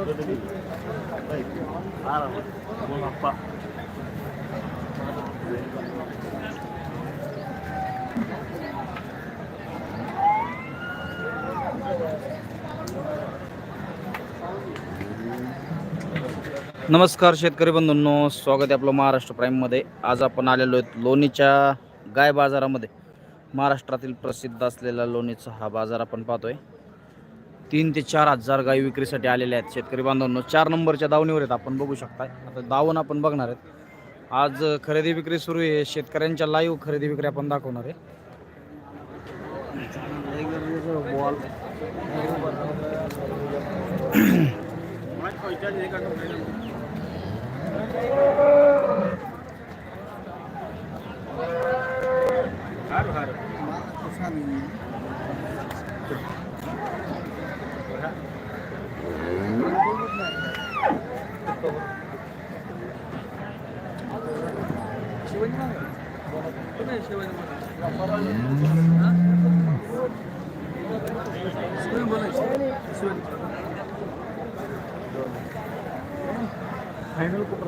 नमस्कार शेतकरी बंधूंनो स्वागत आहे आपलं महाराष्ट्र प्राईममध्ये आज आपण आलेलो आहेत लोणीच्या गाय बाजारामध्ये. महाराष्ट्रातील प्रसिद्ध असलेला लोणीचा हा बाजार आपण पाहतोय. तीन ते चार हजार गाई विक्रीसाठी आलेल्या आहेत शेतकरी बांधवांनो. चार नंबरच्या दावणीवर आहेत आपण बघू शकताय. आता दावण आपण बघणार आहेत. आज खरेदी विक्री सुरू आहे. शेतकऱ्यांच्या लाईव्ह खरेदी विक्री आपण दाखवणार आहे. फायनल कुठं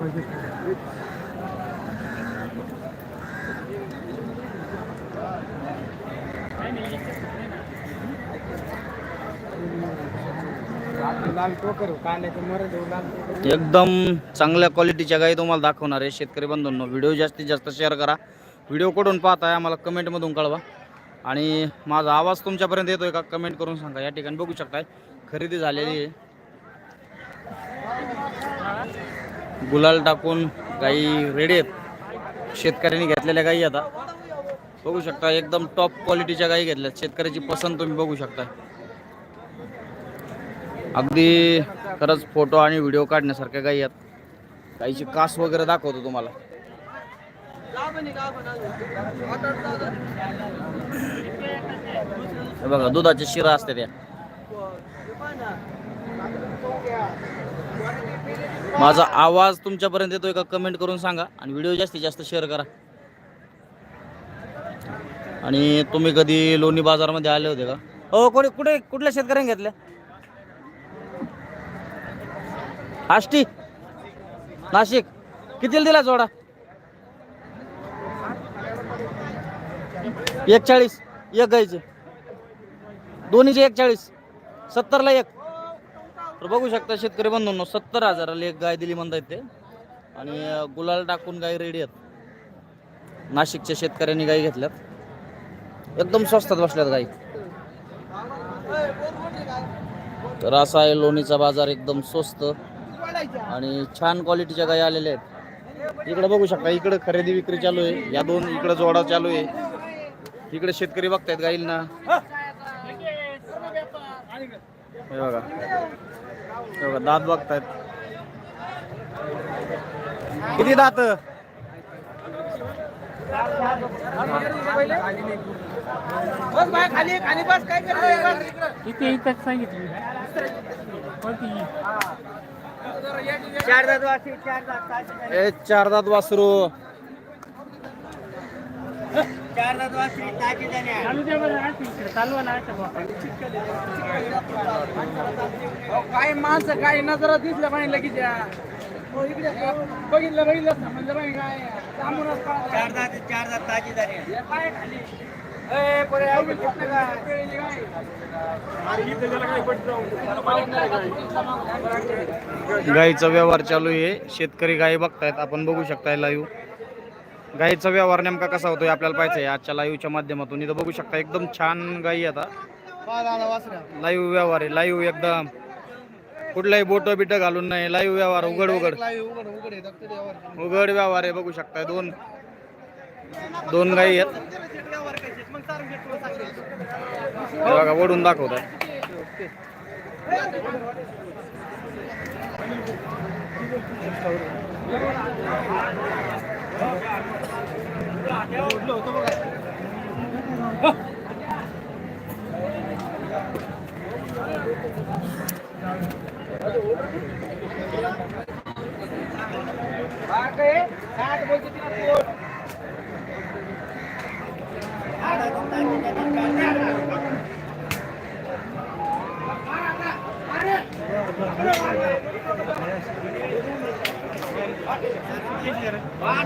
लाल टोकर हो, कांद्याचं मर देऊ लाल टोकर एकदम चांगल्या क्वालिटीच्या गाई तुम्हाला दाखवणार आहे शेतकरी बंधूंनो. व्हिडिओ जास्तीत जास्त शेअर करा. व्हिडिओ कुठून पाहताय आम्हाला कमेंटमधून कळवा. आणि माझा आवाज तुमच्यापर्यंत येतोय का कमेंट करून सांगा. या ठिकाणी बघू शकताय खरेदी झालेली आहे. गुलाल टाकून गाई रेडी आहेत. शेतकऱ्यांनी घेतलेल्या गाई आता. बघू शकता एकदम टॉप क्वालिटीच्या गाई घेतल्यात. शेतकऱ्याची पसंत तुम्ही बघू शकता अगदी खरंच फोटो आणि व्हिडिओ काढण्यासारख्या काही आहेत. गाईची कास वगैरे दाखवतो तुम्हाला. हे बघा दुधाच्या शिरा असते त्या. माझा आवाज तुमच्यापर्यंत येतोय का कमेंट करून सांगा आणि व्हिडिओ जास्तीत जास्त शेअर करा. आणि तुम्ही कधी लोणी बाजारमध्ये आले होते का? हो कोणी कुठे कुठल्या शेतकऱ्यांनी घेतल्या? आष्टी. नाशिक. कितीला दिला जोडा? एक चाळीस एक गायचे. दोन्हीचे एक चाळीस सत्तरला एक. तर बघू शकता शेतकरी बंधूंनो सत्तर हजाराला एक गाय दिली म्हणतायत ते. आणि गुलाल टाकून गाय रेडी आहेत. नाशिकच्या शेतकऱ्यांनी गाई घेतल्यात. एकदम स्वस्तात बसल्यात गाई तर असा आहे लोणीचा बाजार एकदम स्वस्त. आणि छान क्वालिटीच्या गाई आलेल्या आहेत. इकडे बघू शकता इकडे खरेदी विक्री चालू आहे. या दोन इकडे जोडा चालू आहे. इकडे शेतकरी बघतायत गाईंना. हे बघा. हे बघा दात बघतायत. किती दात? बस बाय खाली खाली बस. काय करतोय? इथे इथं सांगितली. कोणती? चार दात वाशी चार दात ताजी ए चार दात वासरू. चार दात वाशी ताजी जाण्या चालू द्या बरं इकडे ना. काय माणसं काय नजर दिसल्या पाहिजे लगेच या. हो, इकडे बघितलं बघितलं समजलं पाहिजे काय. चार दात चार दात ताजी जाण्या काय खाली. गाईचा व्यवहार चालू आहे. शेतकरी गाई बघतायत. आपण बघू शकताय लाईव्ह गाईचा व्यवहार नेमका कसा होतोय आपल्याला पाहिजे आजच्या लाईव्हच्या माध्यमातून इथं बघू शकता एकदम छान गाई आता लाईव्ह व्यवहार आहे. लाईव्ह एकदम. कुठलाही बोट बिट घालून नाही. लाईव्ह व्यवहार उघड उघड उघड व्यवहार आहे. बघू शकताय दोन. दोन गाई आहेत. बघा ओढून दाखवत आहे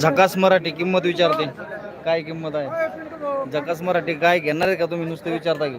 झकास मराठी किंमत विचारते. काय किंमत आहे? झकास मराठी काय घेणार आहे का तुम्ही? नुसतं विचारता की.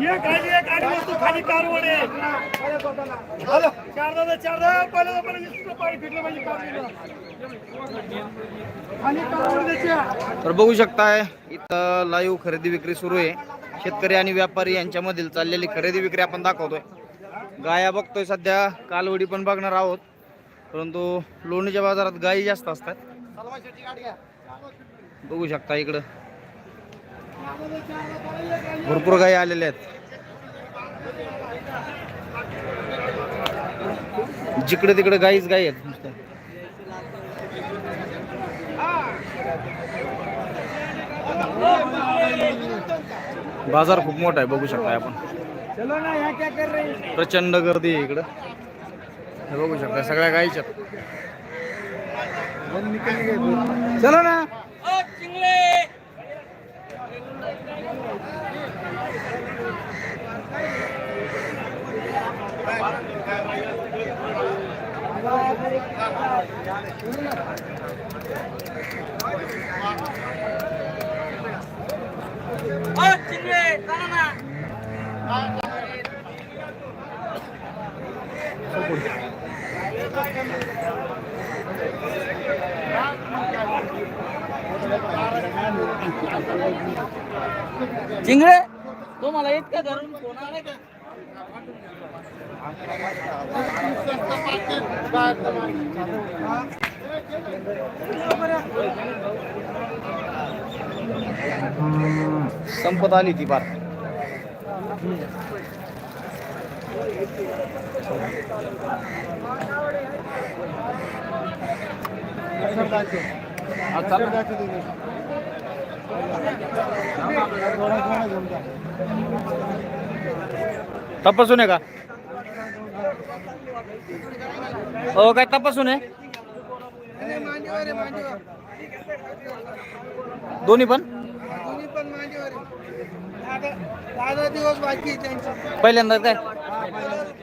एक वस्तू खाली आहे. चार दादा चार दादा पाणी फिटलं तर बघू शकताय इथं लाईव्ह खरेदी विक्री सुरू आहे. शेतकरी आणि व्यापारी यांच्यामधील चाललेली खरेदी विक्री आपण दाखवतोय. गाया बघतोय सध्या कालवडी पण बघणार आहोत. परंतु लोणीच्या बाजारात गायी जास्त असतात. बघू शकता इकडं. भरपूर गायी आलेल्या आहेत. जिकडे तिकडे गाईच गाई आहेत नुसत्या. बाजार खूप मोठा आहे बघू शकता आपण. चलो ना कर प्रचंड गर्दी आहे इकडं. बघू शकता सगळ्या गायच्या चलो ना. चिंगळे तुम्हाला इतका धरून फोन आला का? संपत आली ती पार. तपासून आहे का? हो काय तपासून आहे दोन्ही पण? दिवस बाकी पहिल्यांदा काय?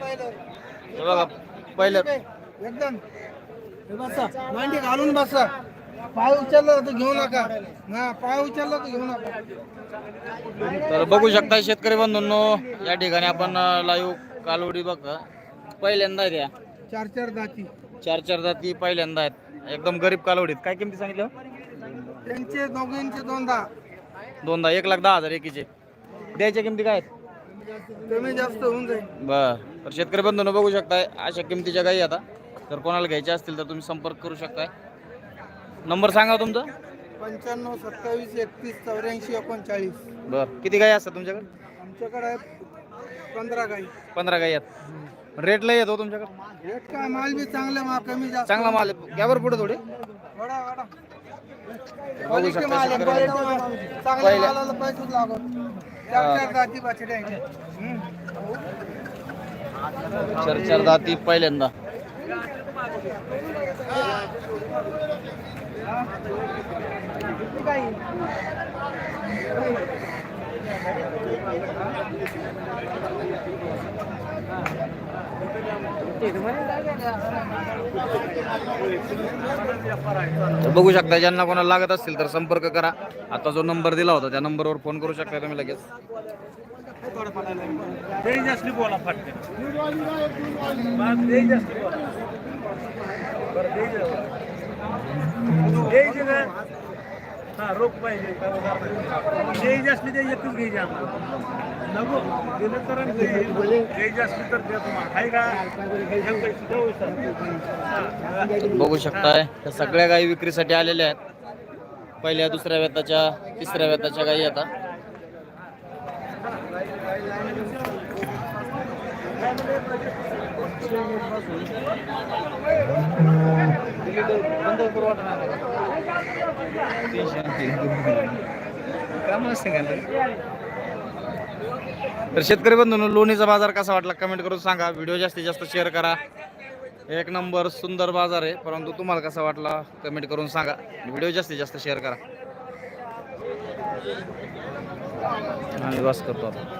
पहिलं बघा पहिलं. एकदम. बसा मांडी घालून बसा. पाय उचलला तर घेऊ नका. हा पाय उचलला तर घेऊ नका. तर बघू शकता शेतकरी बंधूंनो या ठिकाणी आपण लाईव्ह कालवडी बघा. पहिल्यांदा त्या चार चार दाती. चार चार जाती पहिल्यांदा आहेत. एकदम गरीब कालवडीत. काय किमती सांगितलं त्यांचे दोघांचे दोनदा. दोनदा. एक लाख दहा हजार एकीचे. द्यायच्या किमती काय आहेत? कमी जास्त होऊन जाईल. बर. तर शेतकरी बंधूंनो बघू शकताय अशा किमतीच्या गाई आता. तर कोणाला घ्यायच्या असतील तर तुम्ही संपर्क करू शकताय. नंबर सांगा तुमचा. पंच्याण्णव सत्तावीस एकतीस चौऱ्याऐंशी एकोणचाळीस. बर. किती गाई असतात तुमच्याकडे? आमच्याकडे आहेत पंधरा गाई. पंधरा गाई आहेत. रेट लय येतो तुमच्याकडे? रेट काय? माल बी चांगले माल कमी जास्त. चांगला माल आहे. घ्या बरं पुढे थोडे. वडा वडा. बघू क्वालिटी शकता माल आहे, शेतकरी क्वालिटी माल. चांगल्या पहिल्या- मालाला पैसेच लागत. चार चार जाती बाछडे आहेत. हम्म. चार चार दाती पहिल्यांदा. बघू शकता ज्यांना कोणाला लागत असतील तर संपर्क करा. आता जो नंबर दिला होता त्या नंबरवर फोन करू शकता तुम्ही लगेच. बोला हा रोख पाहिजे असली ते एकच घ्यायची आम्हाला नको दिलं तर घ्यायची. असली आहे का? हे. बघू शकताय त्या सगळ्या गायी विक्रीसाठी आलेल्या आहेत. पहिल्या दुसऱ्या वेताच्या तिसऱ्या वेताच्या गायी आता. तर शेतकरी बंधूंनो लोणीचा बाजार कसा वाटला कमेंट करून सांगा. व्हिडिओ जास्तीत जास्त शेअर करा. एक नंबर सुंदर बाजार आहे परंतु तुम्हाला कसा वाटला कमेंट करून सांगा. व्हिडिओ जास्तीत जास्त शेअर करा. आणि वास करतो आता.